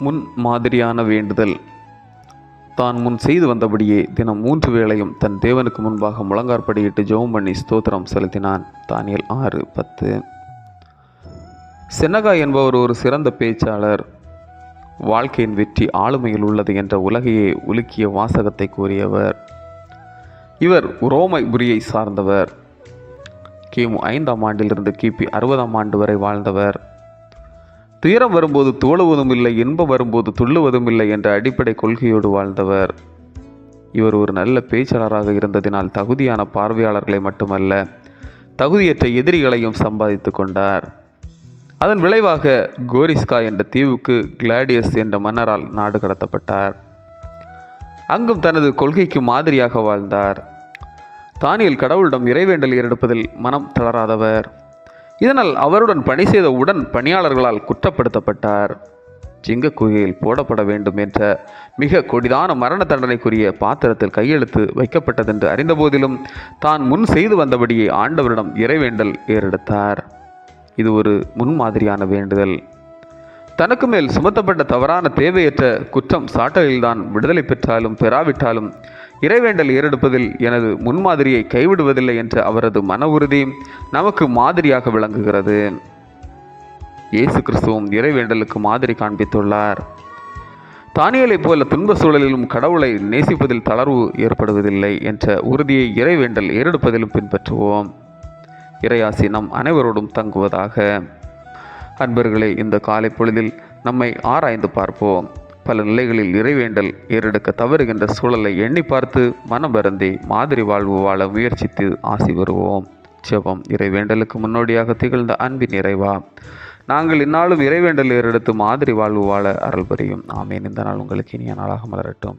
முன் மாதிரியான வேண்டுதல். தான் முன் செய்து வந்தபடியே தினம் மூன்று வேளையும் தன் தேவனுக்கு முன்பாக முழங்காற்படியிட்டு ஜெபம் பண்ணி ஸ்தோத்திரம் செலுத்தினான். தானியல் ஆறு பத்து. சென்னகா என்பவர் ஒரு சிறந்த பேச்சாளர். வாழ்க்கையின் வெற்றி ஆளுமையில் உள்ளது என்ற உலகையே உலுக்கிய வாசகத்தை கூறியவர். இவர் ரோமபுரியை சார்ந்தவர். கிமு ஐந்தாம் ஆண்டிலிருந்து கிபி அறுபதாம் ஆண்டு வரை வாழ்ந்தவர். துயரம் வரும்போது தோழுவதும் இல்லை இன்பம் வரும்போது துள்ளுவதும் இல்லை என்ற அடிப்படை கொள்கையோடு வாழ்ந்தவர். இவர் ஒரு நல்ல பேச்சாளராக இருந்ததினால் தகுதியான பார்வையாளர்களை மட்டுமல்ல தகுதியற்ற எதிரிகளையும் சம்பாதித்து கொண்டார். அதன் விளைவாக கோரிஸ்கா என்ற தீவுக்கு கிளாடியஸ் என்ற மன்னரால் நாடு கடத்தப்பட்டார். அங்கும் தனது கொள்கைக்கு மாதிரியாக வாழ்ந்தார். தானியல் கடவுளிடம் இறைவேண்டல் ஏறெடுப்பதில் மனம் தளராதவர். இதனால் அவருடன் பணி செய்த உடன் பணியாளர்களால் குற்றப்படுத்தப்பட்டார். சிங்க குகையில் போடப்பட வேண்டும் என்ற மிக கொடிதான மரண தண்டனைக்குரிய பாத்திரத்தில் கையெழுத்து வைக்கப்பட்டதென்று அறிந்தபோதிலும் தான் முன் செய்து வந்தபடியே ஆண்டவரிடம் இறைவேண்டல் ஏறெடுத்தார். இது ஒரு முன்மாதிரியான வேண்டுதல். தனக்கு மேல் சுமத்தப்பட்ட தவறான தேவையற்ற குற்றம் சாட்டலில்தான் விடுதலை பெற்றாலும் பெறாவிட்டாலும் இறைவேண்டல் ஏறெடுப்பதில் எனது முன்மாதிரியை கைவிடுவதில்லை என்ற அவரது மன உறுதி நமக்கு மாதிரியாக விளங்குகிறது. இயேசு கிறிஸ்துவும் இறைவேண்டலுக்கு மாதிரி காண்பித்துள்ளார். தானியலைப் போல துன்ப சூழலிலும் கடவுளை நேசிப்பதில் தளர்வு ஏற்படுவதில்லை என்ற உறுதியை இறைவேண்டல் ஏறெடுப்பதிலும் பின்பற்றுவோம். இறையாசி நம் அனைவரோடும் தங்குவதாக. அன்பர்களே இந்த காலை பொழுதில் நம்மை ஆராய்ந்து பார்ப்போம். பல நிலைகளில் இறைவேண்டல் ஏறெடுக்க தவறுகின்ற சூழலை எண்ணி பார்த்து மனம் வருந்தி மாதிரி வாழ்வு வாழ முயற்சித்து ஆசி வருவோம். ஜெபம் இறைவேண்டலுக்கு முன்னோடியாக திகழ்ந்த அன்பின் நிறைவா நாங்கள் இந்நாளும் இறைவேண்டல் ஏறெடுத்து மாதிரி வாழ்வு வாழ அருள் புரியும். ஆமேன். இந்த நாள் உங்களுக்கு இனிய நாளாக மலரட்டும்.